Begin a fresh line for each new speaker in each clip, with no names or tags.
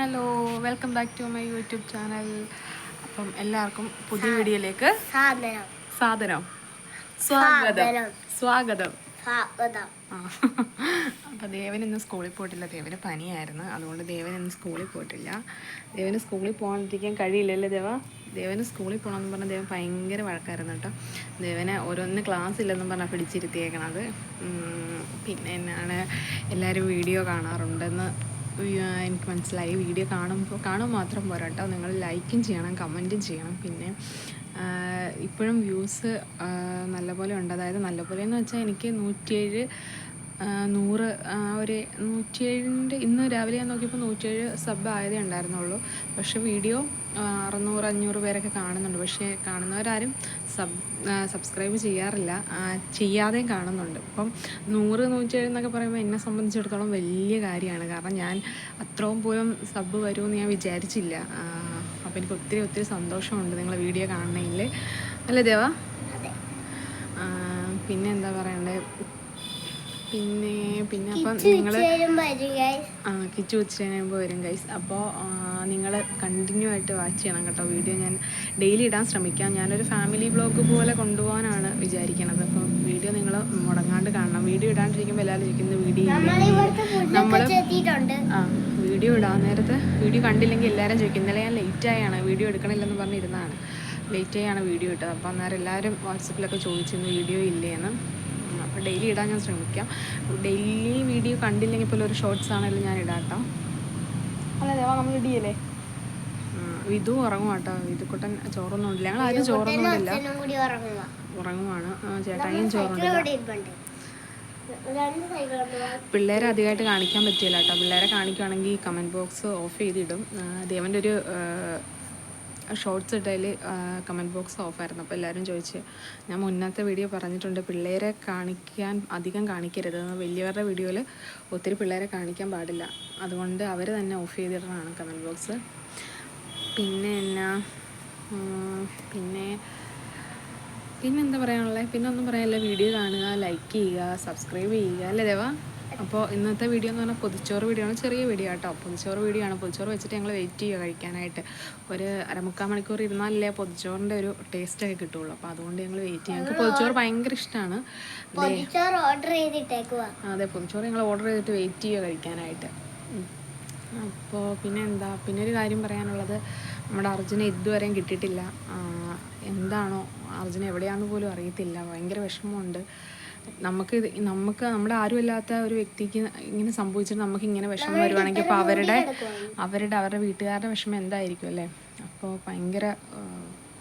Hello welcome back to my YouTube channel അപ്പം എല്ലാവർക്കും പുതിയ വീഡിയോയിലേക്ക്
സാധനം.
സ്വാഗതം. സ്വാഗതം. അപ്പം ദേവൻ ഇന്ന് സ്കൂളിൽ പോയിട്ടില്ല. ദേവന് പനിയായിരുന്നു. അതുകൊണ്ട് ദേവൻ ഇന്ന് സ്കൂളിൽ പോയിട്ടില്ല. ദേവന് സ്കൂളിൽ പോകാണ്ടിരിക്കാൻ കഴിയില്ലല്ലേ ദേവ? ദേവന് സ്കൂളിൽ പോകണമെന്ന് പറഞ്ഞാൽ ദേവൻ ഭയങ്കര വഴക്കായിരുന്നു കേട്ടോ. ദേവന് ഓരോന്ന് ക്ലാസ് ഇല്ലെന്നും പറഞ്ഞാൽ പിടിച്ചിരുത്തിയേക്കണത്. പിന്നെ എന്നാണ് എല്ലാവരും വീഡിയോ കാണാറുണ്ടെന്ന് എനിക്ക് മനസ്സിലായി. വീഡിയോ കാണുമ്പോൾ കാണുമ്പോൾ മാത്രം പോരാ കേട്ടോ. നിങ്ങൾ ലൈക്കും ചെയ്യണം കമന്റും ചെയ്യണം. പിന്നെ ഇപ്പോഴും വ്യൂസ് നല്ലപോലെ ഉണ്ട്. അതായത് നല്ലപോലെ എന്ന് വെച്ചാൽ എനിക്ക് നൂറ്റിയേഴ് നൂറ് ഒരു നൂറ്റിയേഴിന്റെ ഇന്ന് രാവിലെ ഞാൻ നോക്കിയപ്പോൾ നൂറ്റിയേഴ് സബ് ആയതേ ഉണ്ടായിരുന്നുള്ളൂ. പക്ഷേ വീഡിയോ അറുന്നൂറ് അഞ്ഞൂറ് പേരൊക്കെ കാണുന്നുണ്ട്. പക്ഷേ കാണുന്നവരാരും സബ് സബ്സ്ക്രൈബ് ചെയ്യാറില്ല. ചെയ്യാതെയും കാണുന്നുണ്ട്. ഇപ്പം നൂറ് നൂറ്റേഴ് എന്നൊക്കെ പറയുമ്പോൾ എന്നെ സംബന്ധിച്ചിടത്തോളം വലിയ കാര്യമാണ്. കാരണം ഞാൻ അത്രയും പോലും സബ് വരുമെന്ന് ഞാൻ വിചാരിച്ചില്ല. അപ്പോൾ എനിക്ക് ഒത്തിരി ഒത്തിരി സന്തോഷമുണ്ട് നിങ്ങൾ വീഡിയോ കാണണമെങ്കിൽ അല്ലേ ദേവാ? പിന്നെ എന്താ പറയണ്ടേ? പിന്നെ പിന്നെ അപ്പം നിങ്ങൾ. ആ കിച്ചു ഉച്ചയാകുമ്പോൾ കഴിയുമ്പോൾ വരും ഗൈസ് അപ്പോൾ നിങ്ങൾ കണ്ടിന്യൂ ആയിട്ട് വാച്ച് ചെയ്യണം കേട്ടോ. വീഡിയോ ഞാൻ ഡെയിലി ഇടാൻ ശ്രമിക്കാം. ഞാനൊരു ഫാമിലി ബ്ലോഗ് പോലെ കൊണ്ടുപോകാനാണ് വിചാരിക്കണത്. അപ്പോൾ വീഡിയോ നിങ്ങൾ മുടങ്ങാണ്ട് കാണണം. വീഡിയോ ഇടാണ്ടിരിക്കുമ്പോൾ എല്ലാവരും ഇരിക്കുന്ന വീഡിയോ നമ്മൾ ആ വീഡിയോ ഇടാൻ നേരത്തെ വീഡിയോ കണ്ടില്ലെങ്കിൽ എല്ലാവരും ചോദിക്കും ഇന്നലെ ഞാൻ ലേറ്റ് ആയാണ് വീഡിയോ എടുക്കണില്ലെന്ന് പറഞ്ഞിരുന്നതാണ് ലേറ്റ് ആയാണ് വീഡിയോ ഇട്ടത്. അപ്പോൾ അന്നേരം എല്ലാവരും വാട്സപ്പിലൊക്കെ ചോദിച്ചിരുന്നു വീഡിയോ ഇല്ലേന്ന് അപ്പോൾ ഡെയിലി ഇടാൻ ഞാൻ ശ്രമിക്കാം. ഡെയിലി വീഡിയോ കണ്ടില്ലെങ്കിൽ പോലും ഒരു ഷോർട്സ് ആണെങ്കിലും ഞാൻ ഇടാട്ടോ. അല്ലേ ദേവാ നമ്മൾ ഇടിയല്ലേ? വിധു ഉറങ്ങും കേട്ടോ വിധുക്കുട്ടൻ ചോറൊന്നും ഉണ്ടില്ല ഞങ്ങൾ ആരും ചോറൊന്നും ഉണ്ടില്ല
അച്ഛനും കൂടി ഉറങ്ങുക
ഉറങ്ങുവാണ്.
സൈക്കിളുണ്ട്
പിള്ളേരെ അധികമായിട്ട് കാണിക്കാൻ പറ്റില്ല കേട്ടോ പിള്ളേരെ കാണിക്കുകയാണെങ്കിൽ കമന്റ് ബോക്സ് ഓഫ് ചെയ്തിടും. ദേവന്റെ ഒരു ഷോർട്സ് ഇട്ടതിൽ കമന്റ് ബോക്സ് ഓഫായിരുന്നു. അപ്പോൾ എല്ലാവരും ചോദിച്ച് ഞാൻ മുന്നത്തെ വീഡിയോ പറഞ്ഞിട്ടുണ്ട് പിള്ളേരെ കാണിക്കാൻ അധികം കാണിക്കരുത്. വലിയവരുടെ വീഡിയോയിൽ ഒത്തിരി പിള്ളേരെ കാണിക്കാൻ പാടില്ല. അതുകൊണ്ട് അവർ തന്നെ ഓഫ് ചെയ്തിടുന്നതാണ് കമന്റ് ബോക്സ്. പിന്നെ എന്നാ പിന്നെ പിന്നെ എന്താ പറയാനുള്ളത് പിന്നെ ഒന്നും പറയാനില്ല. വീഡിയോ കാണുക ലൈക്ക് ചെയ്യുക സബ്സ്ക്രൈബ് ചെയ്യുക. അല്ലേ ദേവാ? അപ്പോൾ ഇന്നത്തെ വീഡിയോ എന്ന് പറഞ്ഞാൽ പൊതിച്ചോറ് വീഡിയോ ആണ് ചെറിയ വീഡിയോ കേട്ടോ പൊതിച്ചോറ് വീഡിയോ ആണ്. പൊതിച്ചോറ് വെച്ചിട്ട് ഞങ്ങൾ വെയിറ്റ് ചെയ്യുക കഴിക്കാനായിട്ട്. ഒരു അരമുക്കാൽ മണിക്കൂർ ഇരുന്നാലല്ലേ പൊതിച്ചോറിന്റെ ഒരു ടേസ്റ്റൊക്കെ കിട്ടുള്ളൂ. അപ്പോൾ അതുകൊണ്ട് ഞങ്ങൾ വെയിറ്റ് ചെയ്യാം. ഞങ്ങൾക്ക് പൊതിച്ചോറ് ഭയങ്കര ഇഷ്ടമാണ് അതെ പൊതിച്ചോറ് ഞങ്ങൾ ഓർഡർ ചെയ്തിട്ട് വെയിറ്റ് ചെയ്യുക കഴിക്കാനായിട്ട്. അപ്പോൾ പിന്നെ എന്താ? പിന്നെ ഒരു കാര്യം പറയാനുള്ളത്. നമ്മുടെ അർജുനെ ഇതുവരെയും കിട്ടിയിട്ടില്ല. എന്താണോ? അർജുന എവിടെയാണെന്ന് പോലും അറിയത്തില്ല. ഭയങ്കര വിഷമമുണ്ട്. നമുക്ക് ഇത് നമുക്ക് നമ്മുടെ ആരുമല്ലാത്ത ഒരു വ്യക്തിക്ക് ഇങ്ങനെ സംഭവിച്ചിട്ട് നമുക്ക് ഇങ്ങനെ വിഷമം വരുവാണെങ്കിൽ അപ്പോൾ അവരുടെ അവരുടെ അവരുടെ വീട്ടുകാരുടെ വിഷമം എന്തായിരിക്കും അല്ലേ? അപ്പോൾ ഭയങ്കര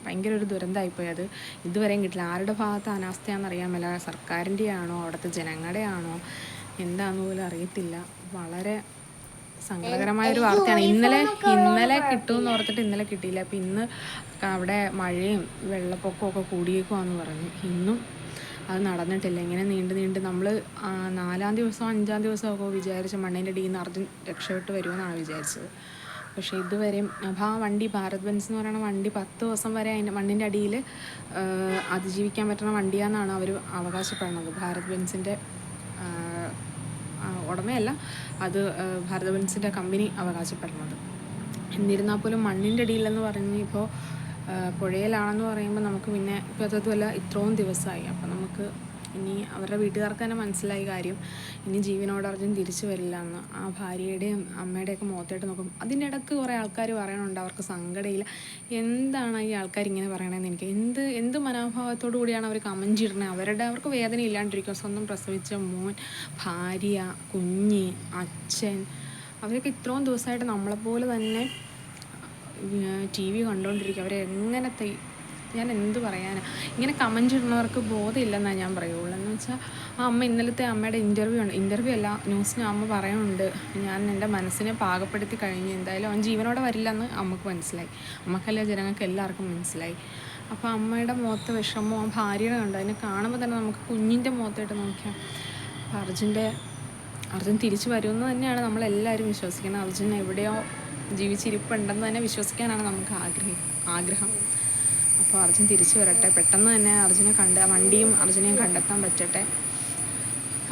ഭയങ്കര ഒരു ദുരന്തമായിപ്പോയി അത്. ഇതുവരെയും കിട്ടില്ല. ആരുടെ ഭാഗത്ത് അനാസ്ഥയാണെന്ന് അറിയാൻ മേല. സർക്കാരിന്റെ ആണോ അവിടുത്തെ ജനങ്ങളുടെ ആണോ എന്താണെന്ന് പോലും അറിയത്തില്ല. വളരെ സങ്കടകരമായ ഒരു വാർത്തയാണ്. ഇന്നലെ ഇന്നലെ കിട്ടുമെന്ന് ഓർത്തിട്ട് ഇന്നലെ കിട്ടിയില്ല. അപ്പം ഇന്ന് അവിടെ മഴയും വെള്ളപ്പൊക്കവും ഒക്കെ കൂടിയേക്കുവാന്ന് പറഞ്ഞു. ഇന്നും അത് നടന്നിട്ടില്ല. ഇങ്ങനെ നീണ്ട് നീണ്ട് നമ്മൾ നാലാം ദിവസം അഞ്ചാം ദിവസമൊക്കെ വിചാരിച്ച മണ്ണിന്റെ അടിയിൽ നിന്ന് അർജുൻ രക്ഷപ്പെട്ട് വരുമെന്നാണ് വിചാരിച്ചത്. പക്ഷേ ഇതുവരെയും അപ്പോൾ ആ വണ്ടി ഭാരത് ബെൻസ് എന്ന് പറയുന്ന വണ്ടി പത്ത് ദിവസം വരെ അതിന്റെ മണ്ണിന്റെ അടിയിൽ അതിജീവിക്കാൻ പറ്റുന്ന വണ്ടിയാണെന്നാണ് അവർ അവകാശപ്പെടുന്നത്. ഭാരത് ബെൻസിന്റെ ഉടമയല്ല അത് ഭാരത് ബെൻസിന്റെ കമ്പനി അവകാശപ്പെടുന്നത്. എന്നിരുന്നാൽ പോലും മണ്ണിന്റെ അടിയിലെന്ന് പറഞ്ഞ് ഇപ്പോൾ പുഴയിലാണെന്ന് പറയുമ്പോൾ നമുക്ക് പിന്നെ ഇപ്പം അതുമല്ല ഇത്രയും ദിവസമായി അപ്പം നമുക്ക് ഇനി അവരുടെ വീട്ടുകാർക്ക് തന്നെ മനസ്സിലായി കാര്യം ഇനി ജീവനോടർജം തിരിച്ചു വരില്ല എന്ന്. ആ ഭാര്യയുടെയും അമ്മയുടെയൊക്കെ മുഖത്തായിട്ട് നോക്കും അതിന്റെ ഇടയ്ക്ക് കുറേ ആൾക്കാർ പറയണുണ്ട് അവർക്ക് സങ്കടമില്ല എന്താണ് ഈ ആൾക്കാർ ഇങ്ങനെ പറയണതെന്ന് എനിക്ക്? എന്ത് എന്ത് മനോഭാവത്തോടു കൂടിയാണ് അവർ കമന്റ് അവരുടെ അവർക്ക് വേദന ഇല്ലാണ്ടിരിക്കും. സ്വന്തം പ്രസവിച്ച മോൻ ഭാര്യ കുഞ്ഞ് അച്ഛൻ അവരൊക്കെ ഇത്രയും ദിവസമായിട്ട് നമ്മളെപ്പോലെ തന്നെ ടി വി കണ്ടുകൊണ്ടിരിക്കുക അവരെ എങ്ങനത്തെ ഞാൻ എന്ത് പറയാനാണ് ഇങ്ങനെ കമന്റ് ഇടുന്നവർക്ക് ബോധമില്ലെന്നാണ് ഞാൻ പറയുള്ളൂ. എന്ന് വെച്ചാൽ ആ അമ്മ ഇന്നലത്തെ അമ്മയുടെ ഇന്റർവ്യൂ ഉണ്ട് ഇന്റർവ്യൂ അല്ല ന്യൂസിന് അമ്മ പറയുന്നുണ്ട്. ഞാൻ എന്റെ മനസ്സിനെ പാകപ്പെടുത്തി കഴിഞ്ഞ് എന്തായാലും അവൻ ജീവനോടെ വരില്ലെന്ന് അമ്മയ്ക്ക് മനസ്സിലായി. അമ്മക്കല്ല ജനങ്ങൾക്ക് എല്ലാവർക്കും മനസ്സിലായി. അപ്പോൾ അമ്മയുടെ മുഖത്ത് വിഷമോ ആ ഭാര്യയുടെ കണ്ടു? അതിനെ കാണുമ്പോൾ തന്നെ നമുക്ക് കുഞ്ഞിന്റെ മുഖത്തായിട്ട് നോക്കിയാൽ അപ്പോൾ അർജുന്റെ അർജുൻ തിരിച്ചു വരുമെന്ന് തന്നെയാണ് നമ്മളെല്ലാവരും വിശ്വസിക്കുന്നത്. അർജുൻ എവിടെയോ ജീവിച്ചിരിപ്പുണ്ടെന്ന് തന്നെ വിശ്വസിക്കാനാണ് നമുക്ക് ആഗ്രഹം ആഗ്രഹം. അപ്പോൾ അർജുൻ തിരിച്ചു വരട്ടെ. പെട്ടെന്ന് തന്നെ അർജുനെ കണ്ട് വണ്ടിയും അർജുനെയും കണ്ടെത്താൻ പറ്റട്ടെ.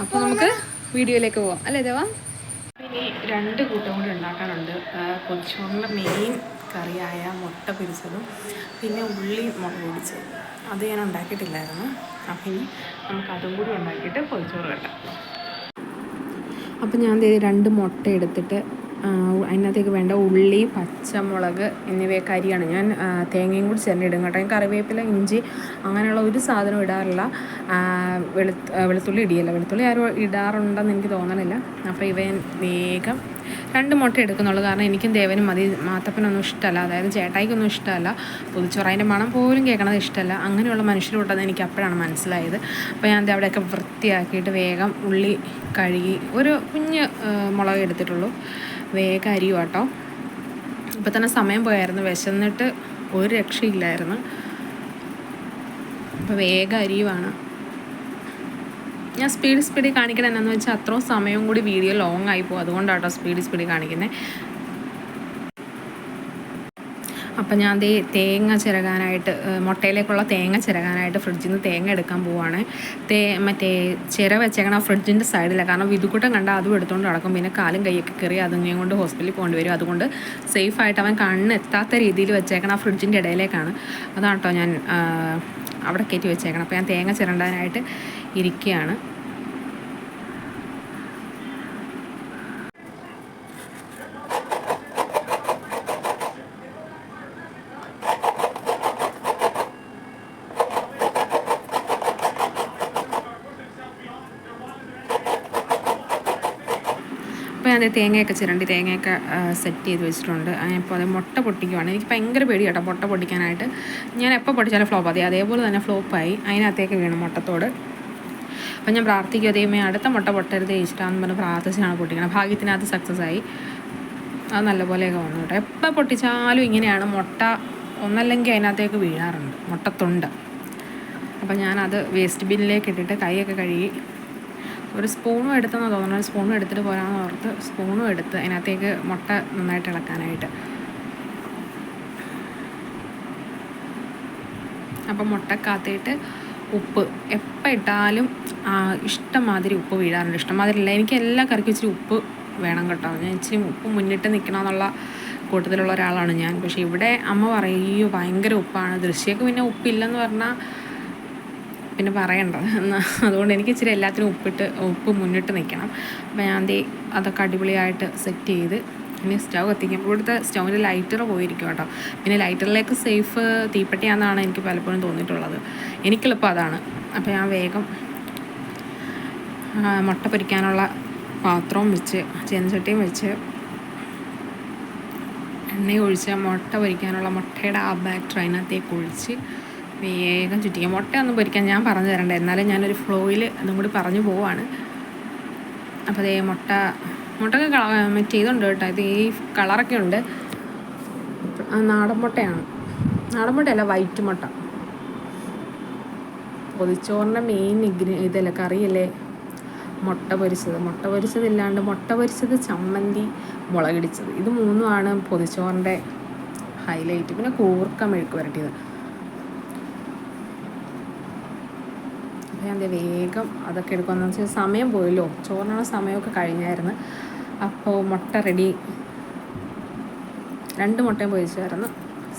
അപ്പോൾ നമുക്ക് വീഡിയോയിലേക്ക് പോവാം. അല്ലേ ദേവാ? ഇനി രണ്ട് കൂട്ടം കൂടി ഉണ്ടാക്കാനുണ്ട്. ആ, മെയിൻ കറിയായ മുട്ട പിരിച്ചതും പിന്നെ ഉള്ളി മുളക് പിടിച്ചതും അത് ഞാൻ ഉണ്ടാക്കിയിട്ടില്ലായിരുന്നു. അപ്പം ഇനി നമുക്ക് അതും കൂടി ഉണ്ടാക്കിയിട്ട് പൊതിച്ചോറ് കെട്ടാം അപ്പം ഞാൻ രണ്ട് മുട്ട എടുത്തിട്ട് അതിനകത്തേക്ക് വേണ്ട ഉള്ളി പച്ചമുളക് എന്നിവയൊക്കെ അരിയാണ്. ഞാൻ തേങ്ങയും കൂടി ചേർന്നിടും കേട്ടോ. ഞാൻ കറിവേപ്പില ഇഞ്ചി അങ്ങനെയുള്ള ഒരു സാധനം ഇടാറില്ല. വെളു വെളുത്ത് വെളുത്തുള്ളി ഇടിയല്ല. വെളുത്തുള്ളി ആരും ഇടാറുണ്ടെന്ന് എനിക്ക് തോന്നണില്ല. അപ്പോൾ ഇവ വേഗം രണ്ട് മുട്ട എടുക്കുന്നുള്ളൂ. കാരണം എനിക്കും ദേവനും മതി മാത്തപ്പനൊന്നും ഇഷ്ടമല്ല. അതായത് ചേട്ടായിക്കൊന്നും ഇഷ്ടമല്ല. പൊതിച്ചോറ് മണം പോലും കേൾക്കണത് ഇഷ്ടമല്ല. അങ്ങനെയുള്ള മനുഷ്യരുണ്ടെന്ന് എനിക്ക് അപ്പോഴാണ് മനസ്സിലായത്. അപ്പോൾ ഞാൻ അവിടെയൊക്കെ വൃത്തിയാക്കിയിട്ട് വേഗം ഉള്ളി കഴുകി ഒരു കുഞ്ഞ് മുളക് എടുത്തിട്ടുള്ളൂ. വേഗം അരിയും കേട്ടോ ഇപ്പം തന്നെ സമയം പോയായിരുന്നു. വിശന്നിട്ട് ഒരു രക്ഷയില്ലായിരുന്നു. അപ്പോൾ വേഗം അരിയുവാണ് ഞാൻ സ്പീഡ് സ്പീഡിൽ കാണിക്കണം എന്നാന്ന് വെച്ചാൽ അത്രയും സമയം കൂടി വീഡിയോ ലോങ് ആയി പോകും അതുകൊണ്ടാട്ടോ സ്പീഡ് സ്പീഡിൽ കാണിക്കുന്നത് അപ്പം ഞാൻ ദേ തേങ്ങ ചിരകാനായിട്ട് മുട്ടയിലേക്കുള്ള തേങ്ങ ചിരകാനായിട്ട് ഫ്രിഡ്ജിൽ നിന്ന് തേങ്ങ എടുക്കാൻ പോവാണ്. തേ മറ്റേ ചിര വെച്ചേക്കണ ഫ്രിഡ്ജിന്റെ സൈഡിലാണ് കാരണം വിതുക്കൂട്ടം കണ്ടാൽ അതും എടുത്തുകൊണ്ട് നടക്കും. പിന്നെ കാലും കൈയൊക്കെ കയറി അതുങ്ങനെയും കൊണ്ട് ഹോസ്പിറ്റലിൽ പോകേണ്ടി വരും അതുകൊണ്ട് സേഫായിട്ട് അവൻ കണ്ണെത്താത്ത രീതിയിൽ വെച്ചേക്കണം ആ ഫ്രിഡ്ജിന്റെ ഇടയിലേക്കാണ്. അതാണ് കേട്ടോ ഞാൻ അവിടെ കയറ്റി വെച്ചേക്കണം അപ്പോൾ ഞാൻ തേങ്ങ ചിരണ്ടാനായിട്ട് ഇരിക്കുകയാണ് തേങ്ങയൊക്കെ ചിരണ്ടി തേങ്ങയൊക്കെ സെറ്റ് ചെയ്ത് വെച്ചിട്ടുണ്ട്. അപ്പോൾ അത് മുട്ട പൊട്ടിക്കുവാണ്. എനിക്ക് ഭയങ്കര പേടി കേട്ടോ മുട്ട പൊട്ടിക്കാനായിട്ട്. ഞാൻ എപ്പോൾ പൊട്ടിച്ചാലും ഫ്ലോപ്പ് അതെ അതേപോലെ തന്നെ ഫ്ലോപ്പായി അതിനകത്തേക്ക് വീണു മുട്ടത്തോട്. അപ്പം ഞാൻ പ്രാർത്ഥിക്കുക അതേമേ അടുത്ത മുട്ട പൊട്ടരുത് ഇഷ്ടമാണെന്ന് പറഞ്ഞ് പ്രാർത്ഥിച്ചാണ് പൊട്ടിക്കണം ഭാഗ്യത്തിനകത്ത് സക്സസ് ആയി. അത് നല്ലപോലെയൊക്കെ വന്നു കേട്ടോ. എപ്പോൾ പൊട്ടിച്ചാലും ഇങ്ങനെയാണ് മുട്ട ഒന്നല്ലെങ്കിൽ അതിനകത്തേക്ക് വീഴാറുണ്ട്. മുട്ടത്തുണ്ട് അപ്പം ഞാനത് വേസ്റ്റ് ബിന്നിലേക്ക് ഇട്ടിട്ട് കൈയൊക്കെ കഴുകി ഒരു സ്പൂണും എടുത്തെന്ന് തോന്നുന്നു. സ്പൂണും എടുത്തിട്ട് പോരാന്ന് ഓർത്ത് സ്പൂണും എടുത്ത് അതിനകത്തേക്ക് മുട്ട നന്നായിട്ട് ഇളക്കാനായിട്ട്. അപ്പം മുട്ടക്കകത്തേട്ട് ഉപ്പ്. എപ്പോൾ ഇട്ടാലും ഇഷ്ടമാതിരി ഉപ്പ് വീഴാറുണ്ട്. ഇഷ്ടംമാതിരി അല്ല എനിക്ക് എല്ലാ കറിക്കും ഇച്ചിരി ഉപ്പ് വേണം കേട്ടോ. ഞാൻ ഇച്ചിരി ഉപ്പ് മുന്നിട്ട് നിൽക്കണമെന്നുള്ള കൂട്ടത്തിലുള്ള ഒരാളാണ് ഞാൻ. പക്ഷേ ഇവിടെ അമ്മ പറയും "അയ്യോ, ഭയങ്കര ഉപ്പാണ്. ദൃശ്യക്ക് പിന്നെ ഉപ്പില്ലെന്ന് പറഞ്ഞാൽ പിന്നെ പറയണ്ട. അതുകൊണ്ട് എനിക്ക് ഇച്ചിരി എല്ലാത്തിനും ഉപ്പിട്ട് ഉപ്പ് മുന്നിട്ട് നിൽക്കണം അപ്പം ഞാൻ ദേ അതൊക്കെ അടിപൊളിയായിട്ട് സെറ്റ് ചെയ്ത് പിന്നെ സ്റ്റൗ കത്തിക്കും. ഇവിടുത്തെ സ്റ്റൗവിന്റെ ലൈറ്റർ പോയിരിക്കും കേട്ടോ. പിന്നെ ലൈറ്ററിലേക്ക് സേഫ് തീപ്പെട്ടിയാണെന്നാണ് എനിക്ക് പലപ്പോഴും തോന്നിയിട്ടുള്ളത്. എനിക്കെളുപ്പം അതാണ്. അപ്പോൾ ഞാൻ വേഗം മുട്ട പൊരിക്കാനുള്ള പാത്രവും വെച്ച് ചെൻചട്ടിയും വെച്ച് എണ്ണ ഒഴിച്ച് മുട്ട പൊരിക്കാനുള്ള മുട്ടയുടെ ആ ബാറ്റർ അതിനകത്തേക്ക് ഒഴിച്ച് വേഗം ചുറ്റിക്കുക മുട്ടയൊന്നും പൊരിക്കാൻ ഞാൻ പറഞ്ഞു തരണ്ട. എന്നാലും ഞാനൊരു ഫ്ലോയിൽ ഒന്നും കൂടി പറഞ്ഞു പോവാണ്. അപ്പോൾ അതേ മുട്ട മുട്ടയൊക്കെ കള ഇതുണ്ട് കേട്ടോ. ഇത് ഈ കളറൊക്കെ ഉണ്ട്. നാടൻ മുട്ടയാണ്. നാടൻ മുട്ടയല്ല വൈറ്റ് മുട്ട. പൊതിച്ചോറിന്റെ മെയിൻ ഇഗ്രി ഇതല്ലേ കറിയല്ലേ? മുട്ട പൊരിച്ചത്. മുട്ട പൊരിച്ചതില്ലാണ്ട് മുട്ട പൊരിച്ചത് ചമ്മന്തി മുളകിടിച്ചത് ഇത് മൂന്നുമാണ് പൊതിച്ചോറിന്റെ ഹൈലൈറ്റ് പിന്നെ കൂർക്ക മെഴുക്ക് വരട്ടിയത് അപ്പോൾ ഞാൻ വേഗം അതൊക്കെ എടുക്കുമെന്ന് വെച്ചാൽ സമയം പോയല്ലോ. ചോറിനുള്ള സമയമൊക്കെ കഴിഞ്ഞായിരുന്നു. അപ്പോൾ മുട്ട റെഡി രണ്ട് മുട്ടയും പൊരിച്ചായിരുന്നു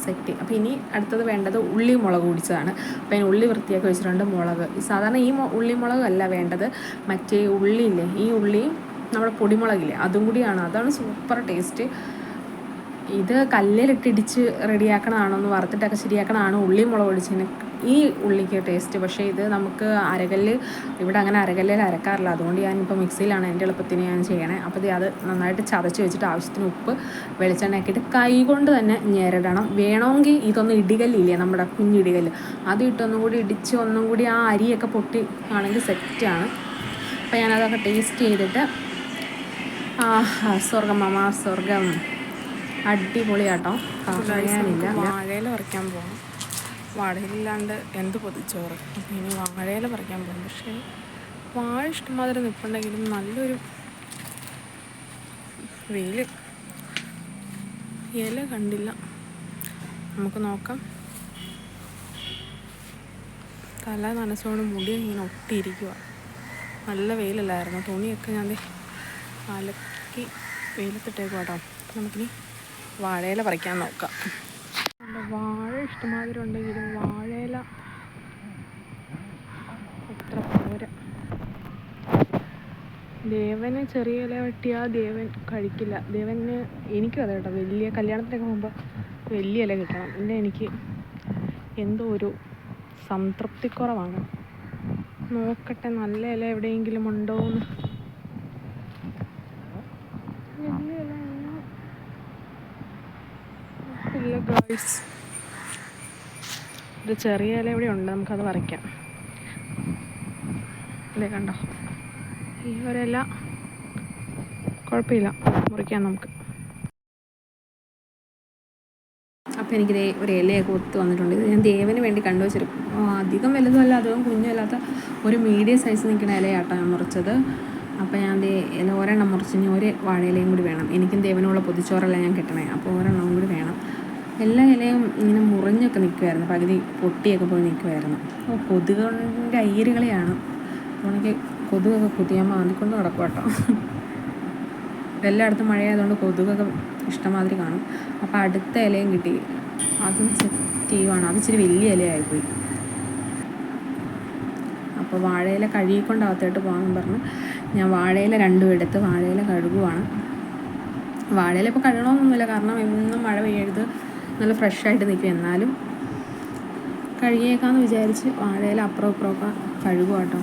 സെറ്റ് അപ്പോൾ ഇനി അടുത്തത് വേണ്ടത് ഉള്ളി മുളക് പൊടിച്ചതാണ്. അപ്പോൾ അതിന് ഉള്ളി വൃത്തിയാക്കി വെച്ചിട്ടുണ്ട് മുളക്. സാധാരണ ഈ ഉള്ളി മുളക് അല്ല വേണ്ടത്. മറ്റേ ഉള്ളിയില്ലേ ഈ ഉള്ളി നമ്മുടെ പൊടിമുളകില്ലേ അതും കൂടിയാണ്. അതാണ് സൂപ്പർ ടേസ്റ്റ് ഇത് കല്ലിലിട്ടിടിച്ച് റെഡിയാക്കണതാണോ എന്ന് വറുത്തിട്ടൊക്കെ ശരിയാക്കണതാണ്? ഉള്ളി മുളക് പൊടിച്ചതിന് ഈ ഉള്ളിക്ക് ടേസ്റ്റ് പക്ഷേ ഇത് നമുക്ക് അരകല്ല് ഇവിടെ അങ്ങനെ അരകല്ലിൽ അരക്കാറില്ല. അതുകൊണ്ട് ഞാൻ ഞാനിപ്പോൾ മിക്സിയിലാണ് എന്റെ എളുപ്പത്തിന് ഞാൻ ചെയ്യണേ. അപ്പോൾ അത് നന്നായിട്ട് ചതച്ച് വെച്ചിട്ട് ആവശ്യത്തിന് ഉപ്പ് വെളിച്ചെണ്ണ ആക്കിയിട്ട് കൈ കൊണ്ട് തന്നെ ഞെരടണം. വേണമെങ്കിൽ ഇതൊന്ന് ഇടികല്ലില്ലേ നമ്മുടെ കുഞ്ഞിടികല്ല് അത് ഇട്ടൊന്നും കൂടി ഇടിച്ച് ഒന്നും കൂടി ആ അരിയൊക്കെ പൊട്ടി ആണെങ്കിൽ സെറ്റാണ് അപ്പോൾ ഞാനതൊക്കെ ടേസ്റ്റ് ചെയ്തിട്ട് സ്വർഗം മാമ സ്വർഗം അടിപൊളിയാട്ടോ. പറയാനില്ല വാഴയില പറിക്കാൻ പോകണം വാഴയില്ലാണ്ട് എന്ത് പൊതിച്ചോറ്? അപ്പം ഇനി വാഴയില പറിക്കാൻ പോകും പക്ഷേ വാഴ ഇഷ്ടമാതിരി നിൽപ്പുണ്ടെങ്കിലും നല്ലൊരു വെയിൽ ഇല കണ്ടില്ല. നമുക്ക് നോക്കാം. തല നനസോണ് മുടി ഇങ്ങനെ ഒട്ടിയിരിക്കുക നല്ല വെയിലല്ലായിരുന്നു. തുണിയൊക്കെ ഞാൻ അലക്കി വെയിലത്തിട്ടേക്കും കേട്ടോ നമുക്കിനി വാഴയില പറിക്കാൻ നോക്കാം. വാഴ ഇഷ്ടമാതിരി ഉണ്ടെങ്കിലും വാഴയില. എത്ര പോര. ദേവന് ചെറിയ ഇല വെട്ടിയാൽ ദേവൻ കഴിക്കില്ല. ദേവന് എനിക്കും അതെ കേട്ടോ. വലിയ കല്യാണത്തിനൊക്കെ മുമ്പ് വലിയ ഇല കിട്ടണം. ഇല്ല എനിക്ക് എന്തോ ഒരു സംതൃപ്തിക്കുറവാണ്. നോക്കട്ടെ നല്ല ഇല എവിടെയെങ്കിലും ഉണ്ടോ എന്ന് വലിയ ഇല ഒന്നും ഗായ്സ് ഒരു ചെറിയ ഇല ഇവിടെ ഉണ്ട് നമുക്കത് വരയ്ക്കാം അല്ലേ കണ്ടോ? ഈ ഒരില കുഴപ്പമില്ല മുറിക്കാം നമുക്ക്. അപ്പം എനിക്ക് ദേ ഒരു ഇലയൊക്കെ ഒത്ത് വന്നിട്ടുണ്ട്. ഇത് ഞാൻ ദേവന് വേണ്ടി കണ്ടുവച്ചിരിക്കും. അധികം വലുതുമല്ല അധികം കുഞ്ഞുമല്ലാത്ത ഒരു മീഡിയം സൈസ് നിൽക്കുന്ന ഇലയാട്ടോ ഞാൻ മുറിച്ചത്. അപ്പോൾ ഞാൻ ദേ ഒരെണ്ണം മുറിച്ച് ഇനി ഒരു വാഴയിലയും കൂടി വേണം. എനിക്കും ദേവനുള്ള പൊതിച്ചോറല്ല ഞാൻ കിട്ടണേ. അപ്പോൾ ഒരെണ്ണം കൂടി വേണം. എല്ലാ ഇലയും ഇങ്ങനെ മുറിഞ്ഞൊക്കെ നിൽക്കുമായിരുന്നു പകുതി പൊട്ടിയൊക്കെ പോയി നിൽക്കുമായിരുന്നു അപ്പോൾ കൊതുകിന്റെ അയ്യരുകളെയാണ്. എനിക്ക് കൊതുകൊക്കെ കുത്തിയാൽ മാന്തിക്കൊണ്ട് നടക്കും കേട്ടോ. എല്ലായിടത്തും മഴയായതുകൊണ്ട് കൊതുകൊക്കെ ഇഷ്ടമാതിരി കാണും. അപ്പോൾ അടുത്ത ഇലയും കിട്ടി. അതും സെറ്റ് ചെയ്യുവാണ്. അത് ഇച്ചിരി വലിയ ഇലയായിപ്പോയി അപ്പോൾ വാഴയില കഴുകിക്കൊണ്ട് പോകാമെന്ന് പറഞ്ഞു. ഞാൻ വാഴയില രണ്ടും എടുത്ത് വാഴയില കഴുകുവാണ്. വാഴയില ഇപ്പോൾ കഴുകണമെന്നൊന്നുമില്ല കാരണം എന്നും മഴ പെയ്യരുത്. നല്ല ഫ്രഷായിട്ട് നിൽക്കും. എന്നാലും കഴുകിയേക്കാന്ന് വിചാരിച്ച് വാഴയില അപ്പുറം ഇപ്പുറമൊക്കെ കഴുകുക കേട്ടോ.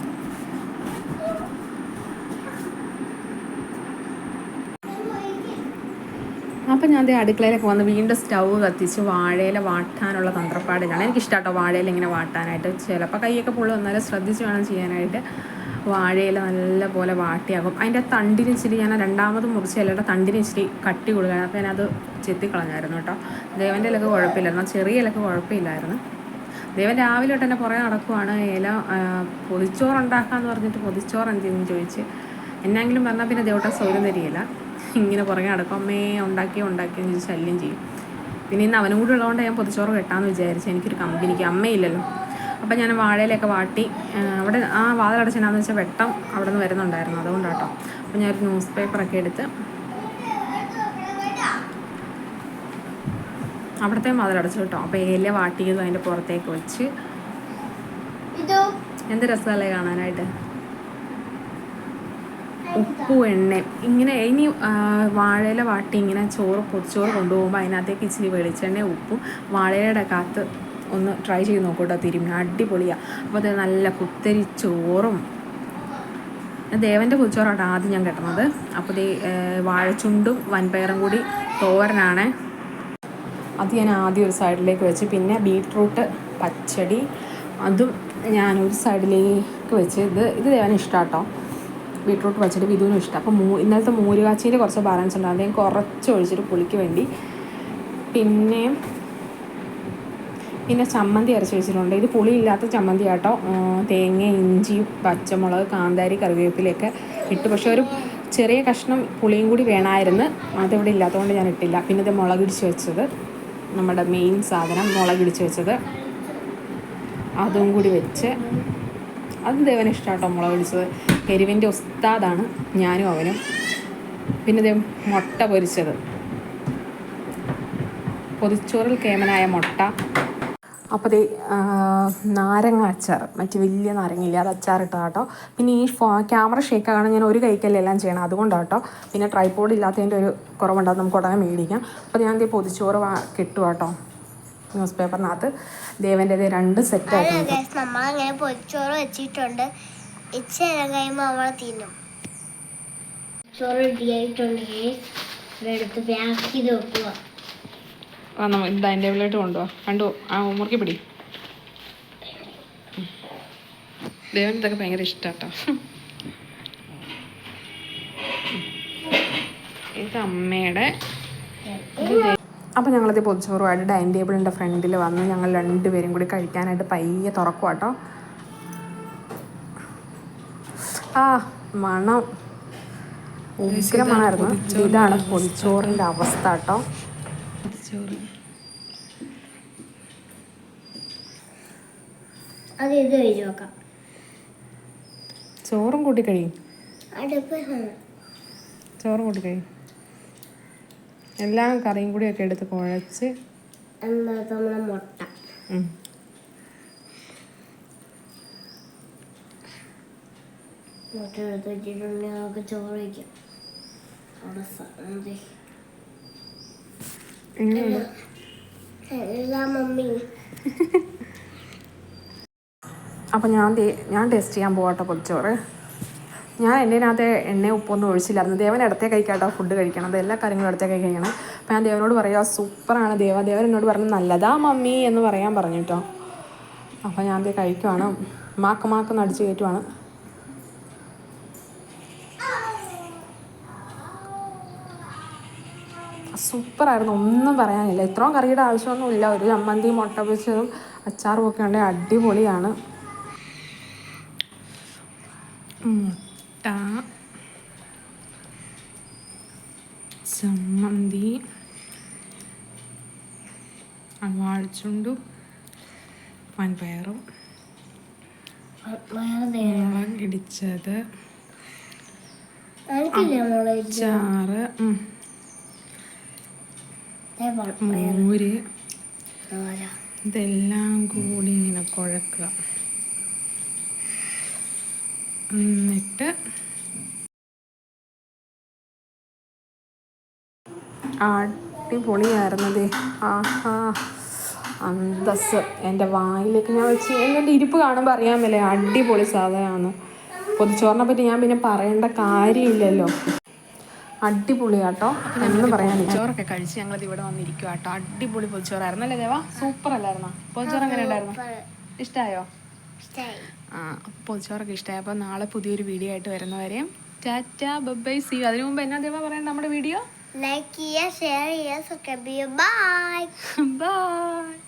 അപ്പം ഞാൻ അടുക്കളയിലൊക്കെ വന്ന് വീണ്ടും സ്റ്റൗ കത്തിച്ച് വാഴയില വാട്ടാനുള്ള തന്ത്രപ്പാടിലാണ്. എനിക്കിഷ്ടം കേട്ടോ വാഴയില ഇങ്ങനെ വാട്ടാനായിട്ട്. ചിലപ്പോൾ കൈയൊക്കെ പുള്ളി. വന്നാലും ശ്രദ്ധിച്ച് വേണം ചെയ്യാനായിട്ട്. വാഴയില നല്ലപോലെ വാട്ടിയാകും. അതിന്റെ തണ്ടിന് ഇച്ചിരി ഞാൻ രണ്ടാമത് മുറിച്ച ഇലയുടെ തണ്ടിന് ഇച്ചിരി കട്ടി കൊടുക്കാൻ അപ്പോൾ ഞാനത് ചെത്തിക്കളഞ്ഞായിരുന്നു കേട്ടോ. ദേവന്റെ ഇലക്ക് കുഴപ്പമില്ലായിരുന്നു. ചെറിയ ഇലക്ക് കുഴപ്പമില്ലായിരുന്നു. ദേവൻ രാവിലെ തൊട്ട് എന്നെ പുറകെ നടക്കുവാണ്. ഇല ആ, പൊതിച്ചോറുണ്ടാക്കാന്ന് പറഞ്ഞിട്ട് പൊതിച്ചോറ് എന്തെന്ന് ചോദിച്ച് എന്നെങ്കിലും പറഞ്ഞാൽ പിന്നെ ദേവട്ട സൗകര്യം തരികയില്ല. ഇങ്ങനെ പുറകെ നടക്കും. അമ്മേ ഉണ്ടാക്കി ഉണ്ടാക്കിയെന്ന് ചോദിച്ച് ശല്യം ചെയ്യും. പിന്നെ ഇന്ന് അവനും കൂടി ഉള്ളതുകൊണ്ട് ഞാൻ പൊതിച്ചോറ് കെട്ടാമെന്ന് വിചാരിച്ചു എനിക്കൊരു കമ്പനിക്ക് അമ്മയില്ലല്ലോ. അപ്പം ഞാൻ വാഴയിലൊക്കെ വാട്ടി അവിടെ ആ വാതിലടച്ചെന്നാന്ന് വെച്ചാൽ വെട്ടം അവിടെ നിന്ന് വരുന്നുണ്ടായിരുന്നു. അതുകൊണ്ടാട്ടോ. അപ്പം ഞാനൊരു ന്യൂസ് പേപ്പറൊക്കെ എടുത്ത് അവിടുത്തെ വാതിലടച്ചു കേട്ടോ. അപ്പോൾ ഏല വാട്ടിയത് അതിന്റെ പുറത്തേക്ക് വെച്ച്. എന്ത് രസമല്ലേ കാണാനായിട്ട്? ഉപ്പും എണ്ണയും ഇങ്ങനെ ഇനി വാഴയില വാട്ടി ഇങ്ങനെ ചോറ് പൊതിച്ചോറ് കൊണ്ടുപോകുമ്പോൾ അതിനകത്തേക്ക് ഇച്ചിരി വെളിച്ചെണ്ണ ഉപ്പും വാഴയുടെ കാത്ത് ഒന്ന് ട്രൈ ചെയ്ത് നോക്കൂട്ടോ തിരുമ്മി അടിപൊളിയാണ് അപ്പോൾ അത് നല്ല കുത്തരി ചോറും. ദേവന്റെ പൊതിച്ചോറാട്ടോ ആദ്യം ഞാൻ കിട്ടുന്നത് അപ്പോൾ ഈ വാഴച്ചുണ്ടും വൻപയറും കൂടി തോരനാണ്. അത് ഞാൻ ആദ്യം ഒരു സൈഡിലേക്ക് വെച്ച് പിന്നെ ബീട്രൂട്ട് പച്ചടി അതും ഞാൻ ഒരു സൈഡിലേക്ക് വെച്ച്. ഇത് ഇത് ദേവന് ഇഷ്ടമാട്ടോ ബീട്രൂട്ട് പച്ചടി വിധുവിനും ഇഷ്ടം. അപ്പോൾ മൂ ഇന്നലത്തെ മൂരുകാച്ചിയിൽ കുറച്ച് ബാലൻസ് ഉണ്ട് അദ്ദേഹം കുറച്ച് ഒഴിച്ചിട്ട് പുളിക്ക് വേണ്ടി. പിന്നെ പിന്നെ ചമ്മന്തി അരച്ച് വെച്ചിട്ടുണ്ട്. ഇത് പുളിയില്ലാത്ത ചമ്മന്തി ആട്ടോ തേങ്ങ ഇഞ്ചി പച്ചമുളക് കാന്താരി കറിവേപ്പിലയൊക്കെ ഇട്ട്. പക്ഷേ ഒരു ചെറിയ കഷ്ണം പുളിയും കൂടി വേണമായിരുന്നു. അതിവിടെ ഇല്ലാത്തതുകൊണ്ട് ഞാൻ ഇട്ടില്ല. പിന്നെ ഇത് മുളകിടിച്ച് വെച്ചത്. നമ്മുടെ മെയിൻ സാധനം മുളകിടിച്ച് വെച്ചത്. അതും കൂടി വെച്ച്. അത് ദേവന് ഇഷ്ടമാട്ടോ മുളകിടിച്ചത് എരിവിന്റെ ഉസ്താദാണ്. ഞാനും അവനും. പിന്നെ ദേ മുട്ട പൊരിച്ചത്. പൊതിച്ചോറിൽ കേമനായ മുട്ട. അപ്പോൾ ഇത് നാരങ്ങ അച്ചാർ മറ്റേ വലിയ നാരങ്ങയില്ല അച്ചാർ അച്ചാറിട്ടാ കേട്ടോ പിന്നെ ഈ ഫോ ക്യാമറ ഷേക്കാണ് ഞാൻ ഒരു കൈക്കല്ലേ എല്ലാം ചെയ്യണം അതുകൊണ്ടാണ് കേട്ടോ പിന്നെ ട്രൈപോഡ് ഇല്ലാത്തതിന്റെ ഒരു കുറവുണ്ടാകും നമുക്ക് ഉടനെ മേടിക്കാം. അപ്പോൾ ഞാൻ ദേ പൊതിച്ചോറ് കിട്ടും കേട്ടോ ന്യൂസ് പേപ്പറിനകത്ത് ദേവന്റെ രണ്ട്
നമ്മൾ അങ്ങനെ പൊതിച്ചോറ് വെച്ചിട്ടുണ്ട്. നമ്മൾ ചോറ് റെഡി ആയിട്ടുണ്ട് ഇതെടുത്ത് പാക്ക് ചെയ്ത് വെക്കുക
ആ നമ്മൾ ഡൈനിങ് ടേബിളിലോട്ട് കൊണ്ടുപോവാ കണ്ടു? ആ മുറുക്കി പിടി. ദേവൻ ഇതൊക്കെ ഭയങ്കര ഇഷ്ടാട്ടോ. ഇത് അമ്മയുടെ അപ്പോൾ ഞങ്ങളത് പൊതിച്ചോറുമായിട്ട് ഡൈനിങ് ടേബിളിന്റെ ഫ്രണ്ടിൽ വന്ന് ഞങ്ങൾ രണ്ടുപേരും കൂടി കഴിക്കാനായിട്ട് പയ്യെ തുറക്കും കേട്ടോ ആ മണം. ഉഗ്രമണമായിരുന്നു ഇതാണ് പൊതിച്ചോറിന്റെ അവസ്ഥ കേട്ടോ
അത് ഇത് കഴിച്ച് നോക്കാം
ചോറും കൂട്ടി കഴിയും. ചോറ് കൊടുക്കേ എല്ലാം കറിയും കൂടി ഒക്കെ എടുത്ത് കുഴച്ച്.
മുട്ട. മുട്ട എടുത്ത് വെച്ചിട്ടുണ്ടെങ്കിൽ നമുക്ക് ചോറ് വയ്ക്കാം അവിടെ സ- അതെ.
എങ്ങനെയുണ്ട്
എല്ലാ മമ്മി
അപ്പം ഞാൻ ഞാൻ ടേസ്റ്റ് ചെയ്യാൻ പോവാട്ടോ പൊതിച്ചോറ് ഞാൻ എണ്ണേനകത്ത് എണ്ണ ഉപ്പൊന്നും ഒഴിച്ചില്ലായിരുന്നു. ദേവൻ ഇടത്തെ കഴിക്കാട്ടോ ഫുഡ് കഴിക്കണം. അത് എല്ലാ കാര്യങ്ങളും ഇടത്തെ കഴിക്കണം. അപ്പം ഞാൻ ദേവനോട് പറയുക സൂപ്പറാണ് ദേവ. ദേവൻ എന്നോട് പറഞ്ഞു നല്ലതാ മമ്മി എന്ന് പറയാൻ പറഞ്ഞു കേട്ടോ അപ്പം ഞാൻ ദേ കഴിക്കുവാണ്. മാക്ക് മാക്ക് നടിച്ച് കയറ്റുവാണ്. സൂപ്പറായിരുന്നു. ഒന്നും പറയാനില്ല. ഇത്രയും കറിയുടെ ആവശ്യമൊന്നുമില്ല. ഒരു ചമ്മന്തി മുട്ട പൊരിച്ചതും അച്ചാറും ഒക്കെ ഉണ്ടെങ്കിൽ അടിപൊളിയാണ്. മുട്ട ചമ്മന്തി വാഴച്ചുണ്ടും വൻപയറും മുളക് ഇടിച്ചത്
എനിക്കില്ല മോളെ ഇത്.
ചാറ് ഉം,
ദേ വ-
മോര്. ഇതെല്ലാം കൂടി ഇങ്ങനെ കുഴക്കുക. എന്നിട്ട് അടിപൊളിയായിരുന്നതേ ആഹാ. അന്തസ് എന്റെ വായിലേക്ക് ഞാൻ വെച്ച് എന്റെ ഇരിപ്പ് കാണുമ്പോൾ അറിയാമല്ലേ മേലേ. അടിപൊളി സാധനമാണ്. പൊതിച്ചോറിനെ പറ്റി ഞാൻ പിന്നെ പറയേണ്ട കാര്യമില്ലല്ലോ. അടിപൊളിയാട്ടോ. എന്ന് പറയാൻ ചോറൊക്കെ കഴിച്ച് ഞങ്ങൾ ഇവിടെ വന്നിരിക്കുക കേട്ടോ അടിപൊളി പൊളിച്ചോറായിരുന്നു അല്ലേ ദേവാ? സൂപ്പർ അല്ലായിരുന്നോ പൊതിച്ചോറ് എങ്ങനെ ഉണ്ടായിരുന്നു? ഇഷ്ടമായോ
ഇഷ്ടായി.
ആ പൊളിച്ചോറൊക്കെ ഇഷ്ടമായി അപ്പോൾ നാളെ പുതിയൊരു വീഡിയോ ആയിട്ട് വരുന്നവരെയും ടാറ്റ ബൈ സി അതിനു മുമ്പ് എന്നാ ദേവാ പറയാൻ നമ്മുടെ വീഡിയോ?
ലൈക്ക് ചെയ്യുക ഷെയർ ചെയ്യുക സബ്സ്ക്രൈബ് ചെയ്യുക. Bye
bye